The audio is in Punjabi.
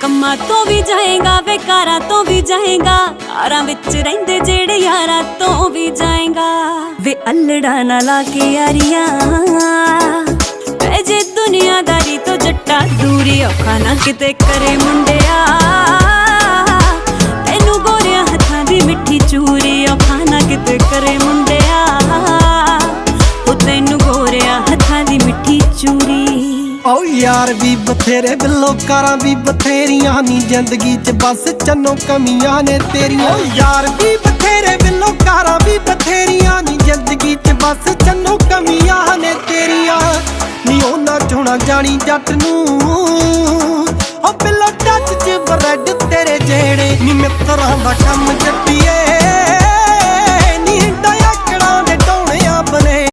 ਕੰਮਾਂ ਤੋਂ ਵੀ ਜਾਏਗਾ ਵੇ ਕਾਰਾਂ ਤੋਂ ਵੀ ਜਾਏਗਾ, ਕਾਰਾਂ ਵਿੱਚ ਰਹਿੰਦੇ ਜਿਹੜੇ ਯਾਰਾਂ ਤੋਂ ਵੀ ਜਾਏਗਾ। ਵੇ ਅਲੜਾ ਨਾ ਲਾ ਕੇ ਯਾਰੀਆਂ ਜੇ ਦੁਨੀਆਦਾਰੀ ਤੋਂ ਜੱਟਾ ਦੂਰੀ ਔਖਾ ਨਾ ਕਿਤੇ ਕਰੇ ਮੁੰਡਿਆ। ਤੈਨੂੰ ਗੋਰਿਆਂ ਹੱਥਾਂ ਦੀ ਮਿੱਠੀ ਚੂਰੀ ਔਖਾ ਨਾ ਕਿਤੇ ਕਰੇ ਮੁੰਡਿਆ। ਉਹ ਤੈਨੂੰ ਗੋਰਿਆਂ ਹੱਥਾਂ ਦੀ ਮਿੱਠੀ ਚੂਰੀ। ਓ ਯਾਰ ਵੀ ਬਥੇਰੇ ਬਿੱਲੋ ਕਾਰਾਂ ਵੀ ਬਥੇਰੀਆਂ ਨੀ ਜ਼ਿੰਦਗੀ 'ਚ ਬਸ ਚੰਨੋ ਕਮੀਆਂ ਨੇ ਤੇਰੀਆਂ। ਯਾਰ ਵੀ ਬਥੇਰੇ ਬਿੱਲੋ ਕਾਰਾਂ ਵੀ ਬਥੇਰੀਆਂ ਨੀ ਜ਼ਿੰਦਗੀ 'ਚ ਬਸ ਚੰਨੋ ਕਮੀਆਂ ਨੇ ਤੇਰੀਆਂ। ਨੀ ਉਹਨਾਂ ਚੋਣਾ ਜਾਣੀ ਜੱਟ ਨੂੰ। ਓ ਬਿੱਲੋ ਟੱਚ 'ਚ ਬਰੈਡ ਤੇਰੇ ਜਿਹੜੇ ਨੀ ਮਿੱਤਰਾਂ ਦਾ ਕੰਮ ਜੱਟੀਏ